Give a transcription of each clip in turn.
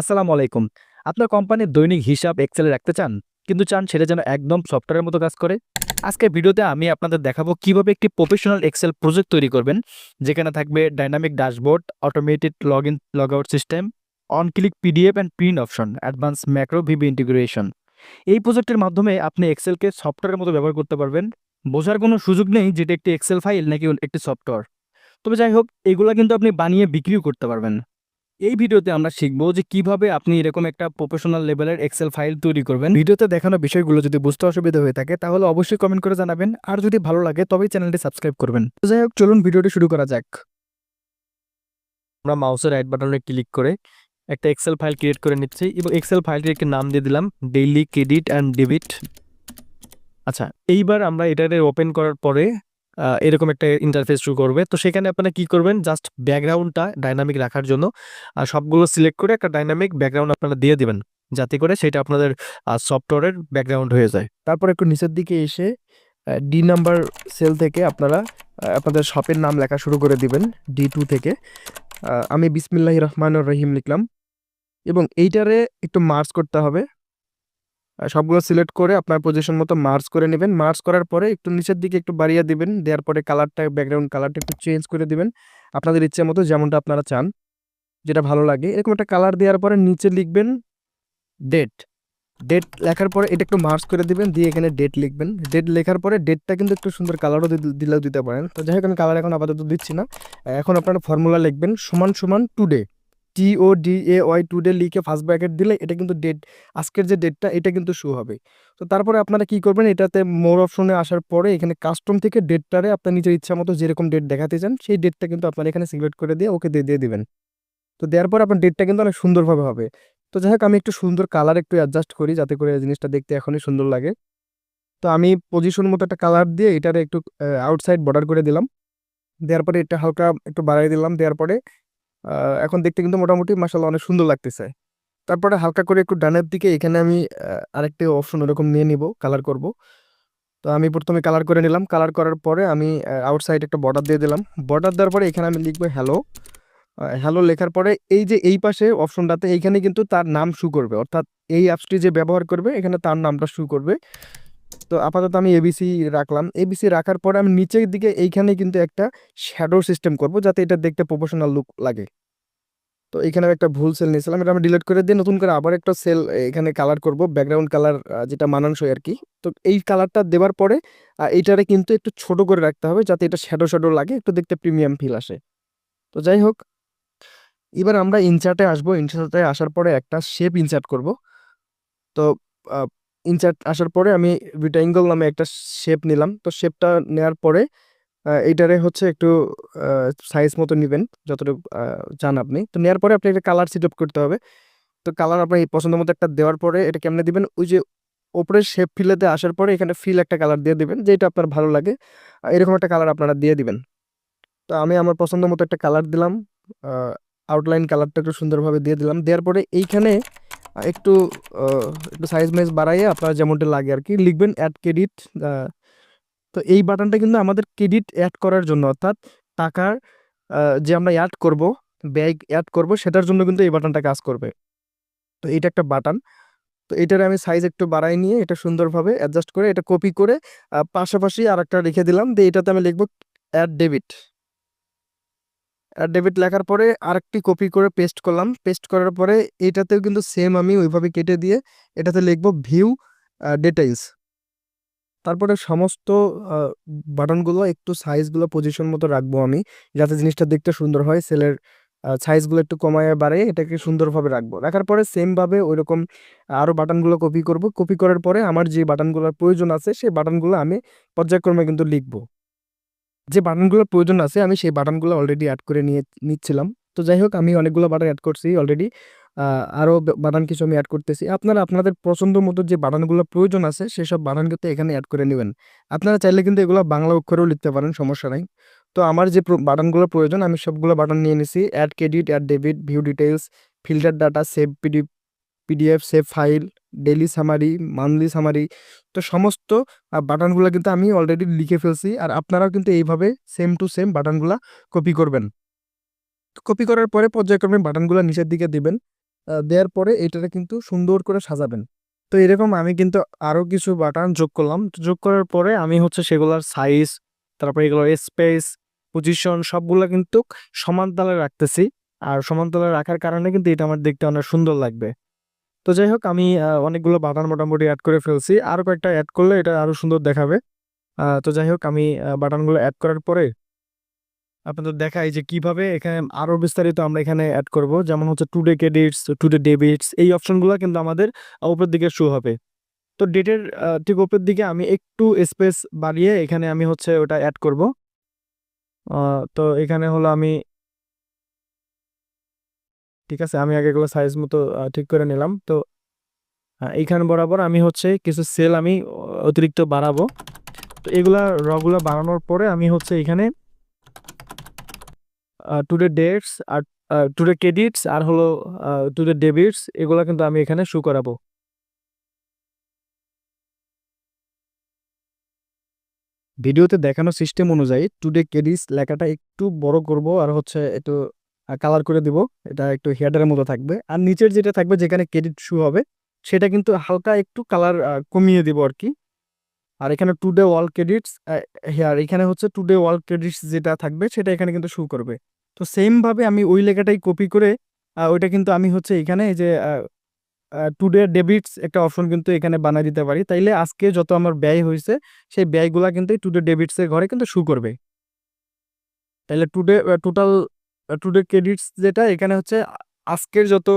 আসসালামু আলাইকুম। আপনার কোম্পানির দৈনিক হিসাব এক্সেলে রাখতে চান, কিন্তু চান সেটা যেন একদম সফটওয়্যারের মতো কাজ করে? আজকে ভিডিওতে আমি আপনাদের দেখাবো কীভাবে একটি প্রফেশনাল এক্সেল প্রজেক্ট তৈরি করবেন, যেখানে থাকবে dynamic dashboard automated log in log out system on click PDF and print option advance macro VB integration এই প্রজেক্টের মাধ্যমে আপনি এক্সেলকে সফটওয়্যারের মতো ব্যবহার করতে পারবেন। বোঝার কোনো সুযোগ নেই যেটা একটি এক্সেল ফাইল নাকি একটি সফটওয়্যার তবে যাই হোক, এগুলো কিন্তু আপনি বানিয়ে বিক্রিও করতে পারবেন। এই ভিডিওতে আমরা শিখব যে কীভাবে আপনি এরকম একটা প্রফেশনাল লেভেলের এক্সেল ফাইল তৈরি করবেন। ভিডিওতে দেখানো বিষয়গুলো যদি বুঝতে অসুবিধা হয়ে থাকে, তাহলে অবশ্যই কমেন্ট করে জানাবেন। আর যদি ভালো লাগে, তবেই চ্যানেলটি সাবস্ক্রাইব করবেন। যাই হোক, চলুন ভিডিওটি শুরু করা যাক। আমরা মাউসের রাইট বাটনে ক্লিক করে একটা এক্সেল ফাইল ক্রিয়েট করে নিচ্ছি। এবং এক্সেল ফাইলটির একটি নাম দিয়ে দিলাম ডেইলি ক্রেডিট অ্যান্ড ডেবিট আচ্ছা এইবার আমরা এটাতে ওপেন করার পরে এরকম একটা ইন্টারফেস শুরু করবে। তো সেখানে আপনারা কি করবেন? জাস্ট ব্যাকগ্রাউন্ডটা ডাইনামিক রাখার জন্য সবগুলো সিলেক্ট করে একটা ডাইনামিক ব্যাকগ্রাউন্ড আপনারা দিয়ে দেবেন। যাতে করে সেটা আপনাদের সফটওয়্যারের ব্যাকগ্রাউন্ড হয়ে যায়। তারপর একটু নিচের দিকে এসে ডি নাম্বার সেল থেকে আপনারা আপনাদের শপের নাম লেখা শুরু করে দিবেন ডি টু থেকে। আমি বিসমিল্লাহ রহমান রহিম লিখলাম। এবং এইটারে একটু মার্চ করতে হবে। সবগুলো সিলেক্ট করে আপনার পজিশন মতো মার্চ করে নেবেন। মার্চ করার পরে একটু নিচের দিকে একটু বাড়িয়ে দিবেন। দেওয়ার পরে কালারটা ব্যাকগ্রাউন্ড কালারটা একটু চেঞ্জ করে দিবেন। আপনাদের ইচ্ছে মতো যেমনটা আপনারা চান, যেটা ভালো লাগে। এরকম একটা কালার দেওয়ার পরে নিচে লিখবেন ডেট ডেট লেখার পরে এটা একটু মার্চ করে দিবেন। দিয়ে এখানে ডেট লিখবেন। ডেট লেখার পরে ডেটটা কিন্তু একটু সুন্দর কালারও দিলেও দিতে পারেন। তো যাই হোক, আমি কালার এখন আপাতত দিচ্ছি না। এখন আপনারা ফর্মুলা লিখবেন, সমান সমান today T O D A Y today লিখে ফার্স্ট ব্র্যাকেট দিলে এটা কিন্তু ডেট আজকের যে ডেটটা এটা কিন্তু শো হবে। তো তারপরে আপনারা কি করবেন, এটাতে মোর অপশনে আসার পরে এখানে কাস্টম থেকে ডেটটারে আপনার নিজের ইচ্ছা মতো যেরকম ডেট দেখাতে চান, সেই ডেটটা কিন্তু আপনারা এখানে সিলেক্ট করে দিয়ে ওকে দিয়ে দিয়ে দিবেন। তো দেওয়ার পর আপনার ডেটটা কিন্তু অনেক সুন্দরভাবে হবে। তো যাই হোক, আমি একটু সুন্দর কালার একটু অ্যাডজাস্ট করি যাতে করে জিনিসটা দেখতে এখনই সুন্দর লাগে। তো আমি পজিশন মতো একটা কালার দিয়ে এটারে একটু আউটসাইড বর্ডার করে দিলাম। দেওয়ার পরে এটা হালকা একটু বাড়াই দিলাম, দেওয়ার পরে এখন দেখতে কিন্তু মোটামুটি মাসাল্লাহ অনেক সুন্দর লাগতেছে। তারপরে হালকা করে একটু ডানের দিকে এখানে আমি আরেকটা অপশন ওরকম নিয়ে নিব কালার করব। তো আমি প্রথমে কালার করে নিলাম কালার করার পরে আমি আউটসাইড একটা বর্ডার দিয়ে দিলাম। বর্ডার দেওয়ার পরে এখানে আমি লিখব হ্যালো হ্যালো লেখার পরে এই যে এই পাশে অপশনটাতে এইখানে কিন্তু তার নাম শু করবে। অর্থাৎ এই অ্যাপসটি যে ব্যবহার করবে, এখানে তার নামটা শু করবে। তো আপাতত আমি এবিসি রাখলাম। এবিসি রাখার পরে আমি নিচের দিকে এইখানে কিন্তু একটা শ্যাডো সিস্টেম করব, যাতে এটা দেখতে প্রফেশনাল লুক লাগে। তো এখানে একটা ভুল সেল নিয়েছিলাম, এটা আমি ডিলিট করে দিয়ে নতুন করে আবার একটা সেল এখানে কালার করব ব্যাকগ্রাউন্ড কালার যেটা মানানসই আর কি। তো এই কালারটা দেওয়ার পরে এইটারে কিন্তু একটু ছোট করে রাখতে হবে, যাতে এটা শ্যাডো শ্যাডো লাগে, একটু দেখতে প্রিমিয়াম ফিল আসে। তো যাই হোক, এবার আমরা ইনসার্টে আসব। ইনসার্টে আসার পরে একটা শেপ ইনসার্ট করব। তো ইনসার্ট আসার পরে আমি রিটাইঙ্গল নামে একটা শেপ নিলাম। তো শেপটা নেওয়ার পরে এইটারে হচ্ছে একটু সাইজ মতো নেবেন, যতটুকু চান আপনি। তো নেওয়ার পরে আপনি একটা কালার সিট করতে হবে। তো কালার আপনার এই পছন্দ মতো একটা দেওয়ার পরে এটা কেমনে দিবেন? ওই যে ওপরে শেপ ফিলেতে আসার পরে এখানে ফিল একটা কালার দিয়ে দিবেন, যেটা আপনার ভালো লাগে। এরকম একটা কালার আপনারা দিয়ে দিবেন। তো আমি আমার পছন্দ মতো একটা কালার দিলাম। আউটলাইন কালারটা একটু সুন্দরভাবে দিয়ে দিলাম। দেওয়ার পরে এইখানে একটু একটু সাইজ মাইজ বাড়াইয়ে আপনার যেমনটা লাগে আর কি লিখবেন অ্যাড ক্রেডিট তো এই বাটনটা কিন্তু আমাদের ক্রেডিট অ্যাড করার জন্য অর্থাৎ টাকার যে আমরা অ্যাড করব, ব্যয় অ্যাড করব, সেটার জন্য কিন্তু এই বাটনটা কাজ করবে। তো এটা একটা বাটন। তো এটার আমি সাইজ একটু বাড়াই নিয়ে এটা সুন্দরভাবে অ্যাডজাস্ট করে, এটা কপি করে পাশাপাশি আর একটা রেখে দিলাম। দিয়ে এটাতে আমি লিখব অ্যাড ডেবিট ডেবিট লেখার পরে আরেকটি কপি করে পেস্ট করলাম। পেস্ট করার পরে এটাতেও কিন্তু সেম আমি ওইভাবে কেটে দিয়ে এটাতে লিখব ভিউ ডিটেইলস। তারপরে সমস্ত বাটনগুলো একটু সাইজগুলো পজিশন মতো রাখব আমি, যাতে জিনিসটা দেখতে সুন্দর হয়। সেলের সাইজগুলো একটু কমায় বাড়িয়ে এটাকে সুন্দরভাবে রাখব। রাখার পরে সেমভাবে ওইরকম আরও বাটনগুলো কপি করব। কপি করার পরে আমার যে বাটনগুলোর প্রয়োজন আছে, সেই বাটনগুলো আমি পর্যায়ক্রমে কিন্তু লিখব। যে বাটনগুলোর প্রয়োজন আছে, আমি সেই বাটনগুলো অলরেডি অ্যাড করে নিয়ে, নিচ্ছিলাম। তো যাই হোক আমি অনেকগুলো বাটন অ্যাড করছি অলরেডি আরও বাটন কিছু আমি অ্যাড করতেছি। আপনারা, আপনাদের পছন্দ মতো যে বাটনগুলো প্রয়োজন আছে, সেসব বাটন কিন্তু এখানে অ্যাড করে নেবেন। আপনারা চাইলে কিন্তু এগুলো বাংলা অক্ষরেও লিখতে পারেন, সমস্যা নাই। তো আমার যে প্র- বাটনগুলো প্রয়োজন, আমি সবগুলো বাটন নিয়ে নিছি। Add credit add debit view details filter data save PD PDF save file daily summary monthly summary তো সমস্ত বাটনগুলো কিন্তু আমি অলরেডি লিখে ফেলছি আর আপনারাও কিন্তু এইভাবে সেম টু সেম বাটনগুলো কপি করবেন। কপি করার পরে পর্যায়ক্রমে বাটনগুলো নিচের দিকে দিবেন দেওয়ার পরে এটাকে কিন্তু সুন্দর করে সাজাবেন। তো এরকম আমি কিন্তু আরও কিছু বাটন যোগ করলাম যোগ করার পরে আমি হচ্ছে সেগুলোর সাইজ তারপরে এগুলোর স্পেস পজিশন সবগুলো কিন্তু সমান তালে রাখতেছি। আর সমান তালে রাখার কারণে কিন্তু এটা আমার দেখতে অনেক সুন্দর লাগবে। তো যাই হোক, আমি অনেকগুলো বাটন মোটামুটি অ্যাড করে ফেলছি। আরও কয়েকটা অ্যাড করলে এটা আরও সুন্দর দেখাবে। তো যাই হোক, আমি বাটনগুলো অ্যাড করার পরে আপনাদের দেখাই যে কীভাবে এখানে আরও বিস্তারিত আমরা এখানে অ্যাড করব। যেমন হচ্ছে টুডে ক্রেডিটস টুডে ডেবিটস এই অপশনগুলো কিন্তু আমাদের উপরের দিকে শো হবে। তো ডেটের ঠিক উপরের দিকে আমি একটু স্পেস বাড়িয়ে এখানে আমি হচ্ছে ওটা অ্যাড করব। তো এখানে হলো আমি ঠিক আছে? আমি আগে এগুলো সাইজ মতো ঠিক করে নিলাম। তো এইখানে বরাবর আমি হচ্ছে কিছু সেল আমি অতিরিক্ত বাড়াবো। তো এগুলা রগুলা বানানোর পরে আমি হচ্ছে এখানে টুডে ডেটস আর টুডে ক্রেডিটস আর হলো টুডে ডেবিটস এগুলো কিন্তু আমি এখানে শু করাবো। ভিডিওতে দেখানো সিস্টেম অনুযায়ী টুডে ক্রেডিটস লেখাটা একটু বড় করব আর হচ্ছে একটু কালার করে দিব। এটা একটু হেয়াডারের মতো থাকবে। আর নিচের যেটা থাকবে, যেখানে ক্রেডিট শু হবে, সেটা কিন্তু হালকা একটু কালার কমিয়ে দিব আর কি। আর এখানে টুডে ওয়াল ক্রেডিটস হেয়ার এখানে হচ্ছে টুডে ওয়াল ক্রেডিটস যেটা থাকবে, সেটা এখানে কিন্তু শু করবে। তো সেমভাবে আমি ওই লেখাটাই কপি করে ওইটা কিন্তু আমি হচ্ছে এখানে এই যে টুডে ডেবিটস একটা অপশন কিন্তু এখানে বানিয়ে দিতে পারি। তাইলে আজকে যত আমার ব্যয় হয়েছে, সেই ব্যয়গুলা কিন্তু টুডে ডেবিটস এর ঘরে কিন্তু শু করবে। তাইলে টুডে টোটাল টুডে ক্রেডিটস যেটা, এখানে হচ্ছে আজকের যত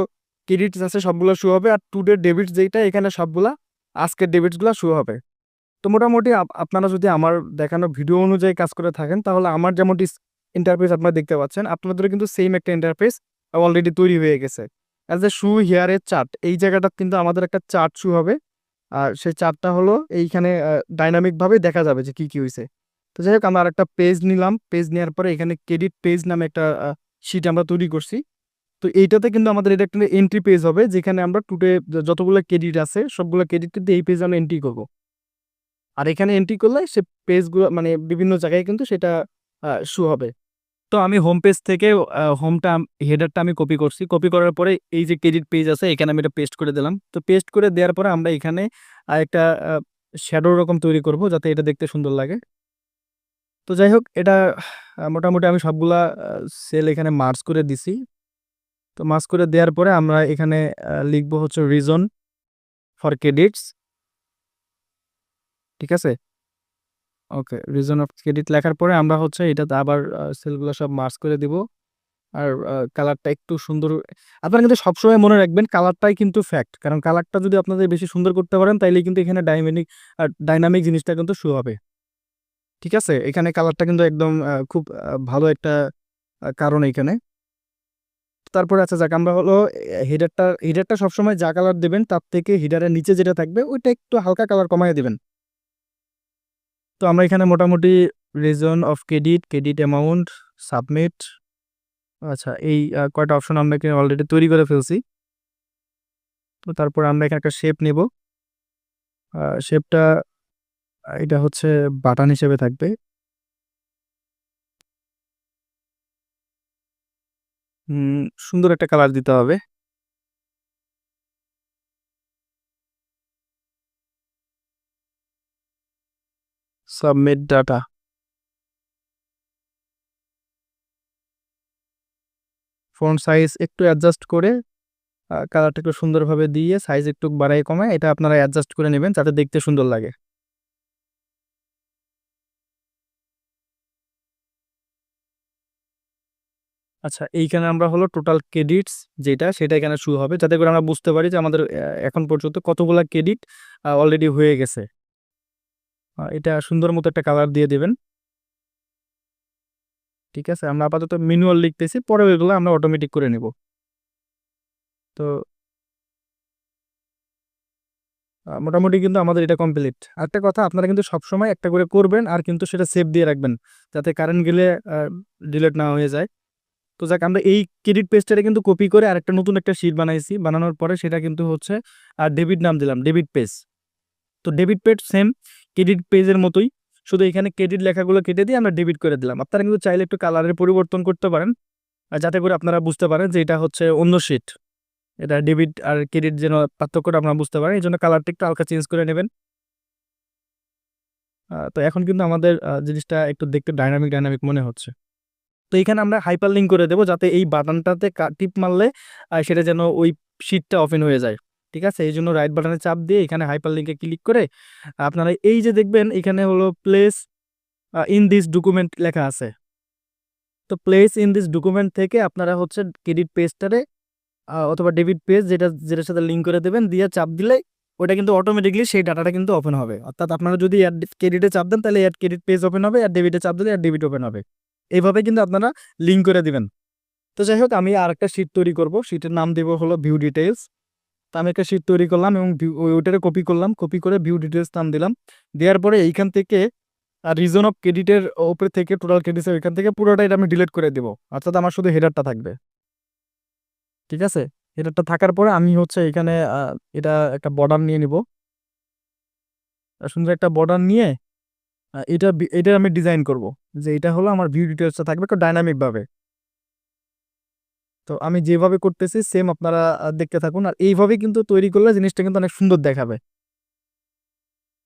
ক্রেডিটস আছে সবগুলো শু হবে আর টুডে ডেবিটস যেটা এখানে সবগুলা আজকের ডেবিটসগুলো শু হবে। তো মোটামুটি আপনারা যদি আমার দেখানো ভিডিও অনুযায়ী কাজ করে থাকেন, তাহলে আমার যেমনটি ইন্টারফেস আপনারা দেখতে পাচ্ছেন, আপনাদেরও কিন্তু সেম একটা ইন্টারফেস অলরেডি তৈরি হয়ে গেছে। অ্যাজ এ শু হিয়ারের চার্ট এই জায়গাটা কিন্তু আমাদের একটা চার্ট শু হবে। আর সেই চার্টটা হলো এইখানে ডাইনামিকভাবে দেখা যাবে যে কি কি হয়েছে তো যাই হোক, আমরা আর একটা পেজ নিলাম। পেজ নেওয়ার পরে এখানে ক্রেডিট পেজ নামে একটা শিট আমরা তৈরি করছি। তো এইটাতে কিন্তু আমাদের এটা একটা এন্ট্রি পেজ হবে, যেখানে আমরা টুডে যতগুলো ক্রেডিট আছে, সবগুলো ক্রেডিট কিন্তু এই পেজে আমরা এন্ট্রি করব। আর এখানে এন্ট্রি করলে সে পেজগুলো মানে বিভিন্ন জায়গায় কিন্তু সেটা শু হবে। তো আমি হোম পেজ থেকে হোমটা হেডারটা আমি কপি করছি। কপি করার পরে এই যে ক্রেডিট পেজ আছে, এখানে আমি এটা পেস্ট করে দিলাম। তো পেস্ট করে দেওয়ার পরে আমরা এখানে একটা শ্যাডো রকম তৈরি করব, যাতে এটা দেখতে সুন্দর লাগে। তো যাই হোক এটা মোটামুটি আমি সবগুলা সেল এখানে মার্চ করে দিছি। তো মার্চ করে দেওয়ার পরে আমরা এখানে লিখব হচ্ছে রিজন ফর ক্রেডিটস ঠিক আছে? ওকে রিজন অফ ক্রেডিট লেখার পরে আমরা হচ্ছে এটাতে আবার সেলগুলো সব মার্চ করে দিব। আর কালারটা একটু সুন্দর, আপনারা কিন্তু সবসময় মনে রাখবেন কালারটাই কিন্তু ফ্যাক্ট কারণ কালারটা যদি আপনাদের বেশি সুন্দর করতে পারেন, তাইলে কিন্তু এখানে ডাইমেনিক আর ডাইনামিক জিনিসটা কিন্তু শু হবে। ঠিক আছে? এখানে কালারটা কিন্তু একদম খুব ভালো একটা কারণ এখানে। তারপরে আচ্ছা যাক, আমরা হলো হিডারটা হিডারটা সবসময় যা কালার দেবেন, তার থেকে হিডারের নিচে যেটা থাকবে, ওইটা একটু হালকা কালার কমায় দেবেন। তো আমরা এখানে মোটামুটি reason of credit credit amount submit আচ্ছা এই কয়টা অপশন আমরা এখানে অলরেডি তৈরি করে ফেলছি। তো তারপর আমরা এখানে একটা শেপ নেব। শেপটা এটা হচ্ছে বাটন হিসেবে থাকবে। সুন্দর একটা কালার দিতে হবে। Submit data. ফন্ট সাইজ একটু অ্যাডজাস্ট করে কালারটা একটু সুন্দরভাবে দিয়ে সাইজ একটু বাড়াই কমায়, এটা আপনারা অ্যাডজাস্ট করে নেবেন, যাতে দেখতে সুন্দর লাগে। আচ্ছা এইখানে আমরা হলো টোটাল ক্রেডিটস যেটা, সেটা এখানে শুরু হবে। যাতে করে আমরা বুঝতে পারি যে আমাদের এখন পর্যন্ত কতগুলো ক্রেডিট অলরেডি হয়ে গেছে। এটা সুন্দর মতো একটা কালার দিয়ে দেবেন। ঠিক আছে, আমরা আপাতত ম্যানুয়াল লিখতেছি, পরে ওইগুলো আমরা অটোমেটিক করে নেব। তো মোটামুটি কিন্তু আমাদের এটা কমপ্লিট আরেকটা কথা, আপনারা কিন্তু সবসময় একটা করে করবেন আর কিন্তু সেটা সেভ দিয়ে রাখবেন, যাতে কারেন্ট গেলে ডিলেট না হয়ে যায়। তো যাক, আমরা এই ক্রেডিট পেজটা কিন্তু কপি করে আরেকটা নতুন একটা শিট বানাইছি। বানানোর পরে সেটা কিন্তু হচ্ছে আর ডেবিট নাম দিলাম ডেবিট পেজ তো ডেবিট পেজ সেম ক্রেডিট পেজের মতোই। শুধু এখানে ক্রেডিট লেখাগুলো কেটে দিয়ে আমরা ডেবিট করে দিলাম। আপনারা কিন্তু চাইলে একটু কালারের পরিবর্তন করতে পারেন। যাতে করে আপনারা বুঝতে পারেন যে এটা হচ্ছে অন্য শিট এটা ডেবিট আর ক্রেডিট যেন পার্থক্যটা আপনারা বুঝতে পারেন এই জন্য কালারটা একটু হালকা চেঞ্জ করে নেবেন। তো এখন কিন্তু আমাদের জিনিসটা একটু দেখতে ডাইনামিক ডাইনামিক মনে হচ্ছে। তো এখানে আমরা হাইপার লিঙ্ক করে দেবো যাতে এই বাটনটাতে টিপ মারলে সেটা যেন ওই শিটটা ওপেন হয়ে যায়। ঠিক আছে? এই জন্য রাইট বাটনে চাপ দিয়ে এখানে হাইপার লিঙ্কে ক্লিক করে আপনারা এই যে দেখবেন, এখানে হলো প্লেস ইন দিস ডকুমেন্ট লেখা আছে। তো প্লেস ইন দিস ডকুমেন্ট থেকে আপনারা হচ্ছে ক্রেডিট পেজটারে অথবা ডেবিট পেজ যেটা, যেটার সাথে লিঙ্ক করে দেবেন, দিয়ে চাপ দিলে ওটা কিন্তু অটোমেটিকলি সেই ডাটাটা কিন্তু ওপেন হবে। অর্থাৎ আপনারা যদি অ্যাড ক্রেডিটে চাপ দেন, তাহলে অ্যাড ক্রেডিট পেজ ওপেন হবে আর ডেবিটে চাপ দিলে অ্যাড ডেবিট ওপেন হবে। এইভাবে কিন্তু আপনারা লিঙ্ক করে দিবেন। তো যাই হোক আমি আর একটা শিট তৈরি করব। শিটের নাম দেবো হলো ভিউ ডিটেলস তো আমি একটা শিট তৈরি করলাম এবং ওইটারে কপি করলাম। কপি করে ভিউ ডিটেলস নাম দিলাম। দেওয়ার পরে এইখান থেকে আর রিজন অফ ক্রেডিটের ওপরে থেকে টোটাল ক্রেডিটের ওইখান থেকে পুরোটা এটা আমি ডিলিট করে দেবো। অর্থাৎ আমার শুধু হেডারটা থাকবে। ঠিক আছে? হেডারটা থাকার পরে আমি হচ্ছে এখানে এটা একটা বর্ডার নিয়ে নিব। সুন্দর একটা বর্ডার নিয়ে এটা এটা আমি ডিজাইন করব। যে এটা হলো আমার ভিউ ডিটেলসটা থাকবে একটু ডাইনামিক ভাবে। তো আমি যেভাবে করতেছি সেম আপনারা দেখতে থাকুন। আর এইভাবে কিন্তু তৈরি করলে জিনিসটা কিন্তু অনেক সুন্দর দেখাবে।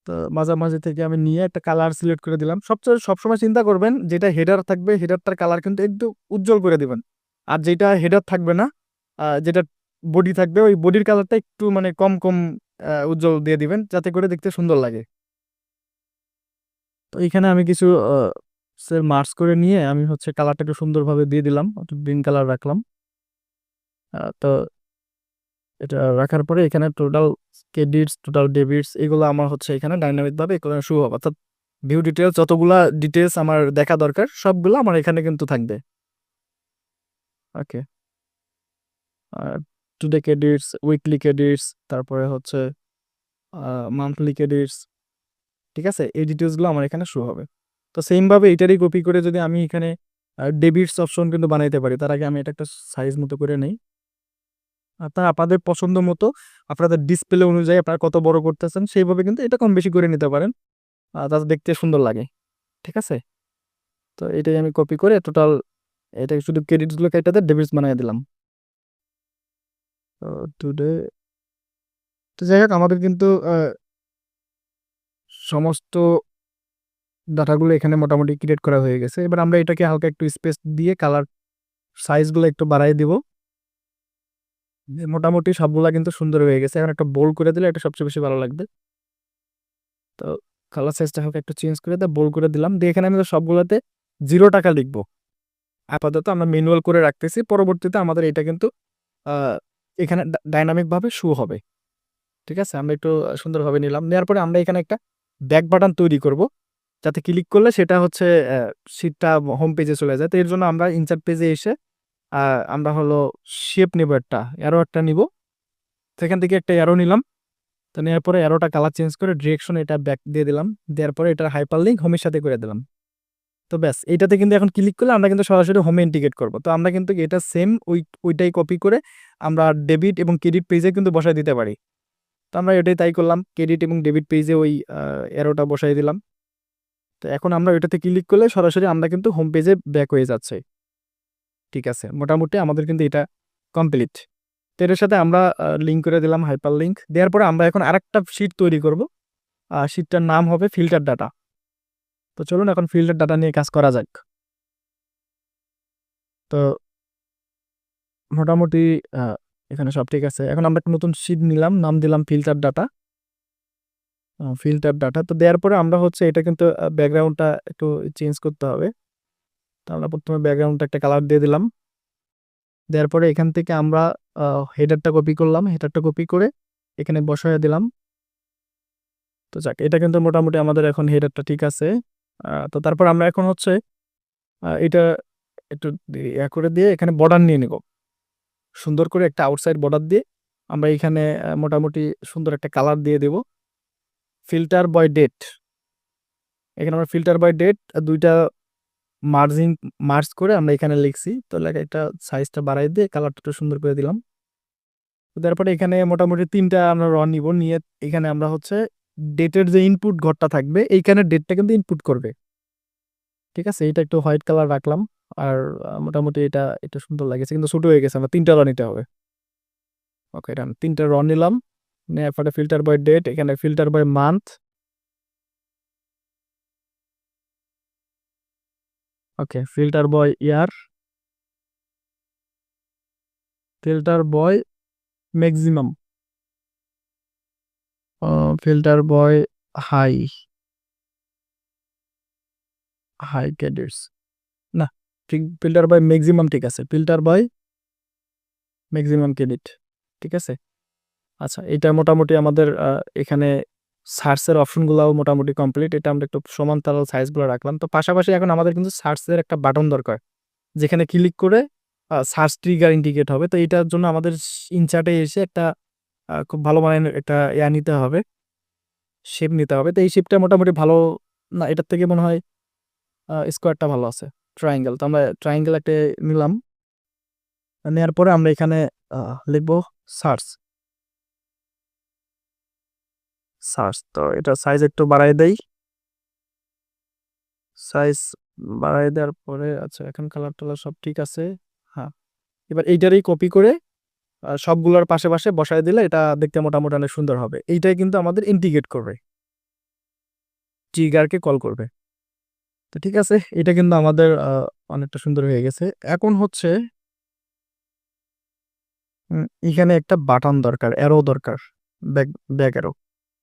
তো মাঝামাঝি থেকে আমি নিয়ে একটা কালার সিলেক্ট করে দিলাম। সবচেয়ে, সবসময় চিন্তা করবেন, যেটা হেডার থাকবে হেডারটার কালার কিন্তু একটু উজ্জ্বল করে দিবেন। আর যেটা হেডার থাকবে না যেটা বডি থাকবে, ওই বডির কালারটা একটু মানে কম কম উজ্জ্বল দিয়ে দিবেন, যাতে করে দেখতে সুন্দর লাগে। তো এখানে আমি কিছু সেল মার্কস করে নিয়ে আমি হচ্ছে কালারটা একটু সুন্দরভাবে দিয়ে দিলাম গ্রিন কালার রাখলাম। তো এটা রাখার পরে এখানে টোটাল ক্রেডিটস টোটাল ডেবিটস এগুলো আমার হচ্ছে এখানে ডাইনামিক ভাবে এগুলো শুরু হবে। অর্থাৎ ভিউ ডিটেলস যতগুলা ডিটেলস আমার দেখা দরকার, সবগুলো আমার এখানে কিন্তু থাকবে। ওকে। আর টুডে ক্রেডিটস উইকলি ক্রেডিটস তারপরে হচ্ছে মান্থলি ক্রেডিটস ঠিক আছে? এই ডিটেলসগুলো আমার এখানে শো হবে। তো সেমভাবে এটারই কপি করে যদি আমি এখানে ডেবিটস অপশন কিন্তু বানাইতে পারি, তার আগে আমি এটা একটা সাইজ মতো করে নেই। তা আপনাদের পছন্দ মতো, আপনাদের ডিসপ্লে অনুযায়ী আপনারা কত বড় করতেছেন, সেইভাবে কিন্তু এটা কম বেশি করে নিতে পারেন। তাতে দেখতে সুন্দর লাগে, ঠিক আছে? তো এটাই আমি কপি করে টোটাল এটা শুধু ক্রেডিটসগুলো কেটাতে ডেবিটস বানিয়ে দিলাম। টুডে তো যাই হোক, আমাদের কিন্তু সমস্ত ডাটাগুলো এখানে মোটামুটি ক্রিয়েট করা হয়ে গেছে। এবার আমরা এটাকে হালকা একটু স্পেস দিয়ে কালার সাইজগুলো একটু বাড়াই দিব। মোটামুটি সবগুলা কিন্তু সুন্দর হয়ে গেছে। এখন একটা বোল্ড করে দিলে এটা সবচেয়ে বেশি ভালো লাগবে। তো কালার সাইজটা হালকা একটু চেঞ্জ করে দিয়ে বোল্ড করে দিলাম। দিয়ে এখানে আমি সবগুলোতে জিরো টাকা লিখব। আপাতত আমরা ম্যানুয়াল করে রাখতেছি। পরবর্তীতে আমাদের এটা কিন্তু এখানে ডাইনামিক ভাবে শু হবে। ঠিক আছে? আমরা একটু সুন্দরভাবে নিলাম। নেওয়ার পরে আমরা এখানে একটা ব্যাক বাটন তৈরি করব। যাতে ক্লিক করলে সেটা হচ্ছে সিটটা হোম পেজে চলে যায়। তো এর জন্য আমরা ইনসার্ট পেজে এসে আমরা হলো শেপ নেব একটা অ্যারো একটা নিব। সেখান থেকে একটা অ্যারো নিলাম। তো নেওয়ার পরে অ্যারোটা কালার চেঞ্জ করে ডিরেকশন এটা ব্যাক দিয়ে দিলাম। দেওয়ার পরে এটা হাইপার লিঙ্ক হোমের সাথে করে দিলাম। তো ব্যাস, এটাতে কিন্তু এখন ক্লিক করলে আমরা কিন্তু সরাসরি হোমে ইন্টিগ্রেট করব। তো আমরা কিন্তু এটা সেম ওই, ওইটাই কপি করে আমরা ডেবিট এবং ক্রেডিট পেজে কিন্তু বসাই দিতে পারি। তো আমরা এটাই তাই করলাম। ক্রেডিট এবং ডেবিট পেজে ওই অ্যারোটা বসাই দিলাম। তো এখন আমরা ওইটাতে ক্লিক করলে সরাসরি আমরা কিন্তু হোম পেজে ব্যাক হয়ে যাচ্ছে। ঠিক আছে, মোটামুটি আমাদের কিন্তু এটা কমপ্লিট তো এটার সাথে আমরা লিঙ্ক করে দিলাম হাইপার লিঙ্ক দেওয়ার পরে আমরা এখন আরেকটা শিট তৈরি করব। আর শিটটার নাম হবে ফিল্টার ডাটা তো চলুন এখন ফিল্টার ডাটা নিয়ে কাজ করা যাক। তো মোটামুটি এখানে সব ঠিক আছে। এখন আমরা একটা নতুন শিট নিলাম, নাম দিলাম ফিল্টার ডাটা ফিল্টার ডাটা তো দেওয়ার পরে আমরা হচ্ছে এটা কিন্তু ব্যাকগ্রাউন্ডটা একটু চেঞ্জ করতে হবে। তো আমরা প্রথমে ব্যাকগ্রাউন্ডটা একটা কালার দিয়ে দিলাম। দেওয়ার পরে এখান থেকে আমরা হেডারটা কপি করলাম। হেডারটা কপি করে এখানে বসায় দিলাম। তো যাক, এটা কিন্তু মোটামুটি আমাদের এখন হেডারটা ঠিক আছে। তো তারপর আমরা এখন হচ্ছে এটা একটু ইয়া করে দিয়ে এখানে বর্ডার নিয়ে নিব। সুন্দর করে একটা আউটসাইড বর্ডার দিয়ে আমরা এখানে মোটামুটি সুন্দর একটা কালার দিয়ে দেব। ফিল্টার বয় ডেট এখানে আমরা ফিল্টার বাই ডেট দুইটা মার্জিন মার্জ করে আমরা এখানে লিখছি। তো একটা সাইজটা বাড়াই দিয়ে কালারটা একটু সুন্দর করে দিলাম। তো তারপরে এখানে মোটামুটি তিনটা আমরা র নিব। নিয়ে এখানে আমরা হচ্ছে ডেটের যে ইনপুট ঘরটা থাকবে, এইখানে ডেটটা কিন্তু ইনপুট করবে। ঠিক আছে? এটা একটু হোয়াইট কালার রাখলাম। আর মোটামুটি এটা এটা সুন্দর লাগেছে। কিন্তু ছোটো হয়ে গেছে। আমরা তিনটা র নিতে হবে। ওকে এটা তিনটা র নিলাম। নেওয়ার পরে ফিল্টার বয় ডেট এখানে filter by month okay filter by year filter by maximum filter by high high credits না, ঠিক, ফিল্টার বাই ম্যাক্সিমাম ঠিক আছে। ফিল্টার বাই ম্যাক্সিমাম ক্রেডিট, ঠিক আছে? আচ্ছা এটা মোটামুটি আমাদের এখানে সার্চের অপশনগুলোও মোটামুটি কমপ্লিট। এটা আমরা একটু সমান সমান্তরাল সাইজগুলো রাখলাম। তো পাশাপাশি এখন আমাদের কিন্তু সার্চের একটা বাটন দরকার, যেখানে ক্লিক করে সার্চ ট্রিগার ইন্ডিকেট হবে। তো এটার জন্য আমাদের ইনচার্টে এসে একটা খুব ভালো মানের একটা ইয়া নিতে হবে, শেপ নিতে হবে। তো এই শেপটা মোটামুটি ভালো না, এটার থেকে মনে হয় স্কোয়ারটা ভালো আছে ট্রায়াঙ্গেল তো আমরা ট্রায়াঙ্গেল একটা নিলাম। নেওয়ার পরে আমরা এখানে লিখব সার্চ সার্চ তো এটা সাইজ একটু বাড়াই দেই। সাইজ বাড়াই দেওয়ার পরে আচ্ছা এখন কালার টালার সব ঠিক আছে। হ্যাঁ এবার এইটারই কপি করে সবগুলোর পাশে পাশে বসায় দিলে এটা দেখতে মোটামুটি অনেক সুন্দর হবে। এইটাই কিন্তু আমাদের ইন্টিগ্রেট করবে। ট্রিগারকে কল করবে। তো ঠিক আছে, এটা কিন্তু আমাদের অনেকটা সুন্দর হয়ে গেছে। এখন হচ্ছে এখানে একটা বাটন দরকার অ্যারো দরকার ব্যাক ব্যাক অ্যারো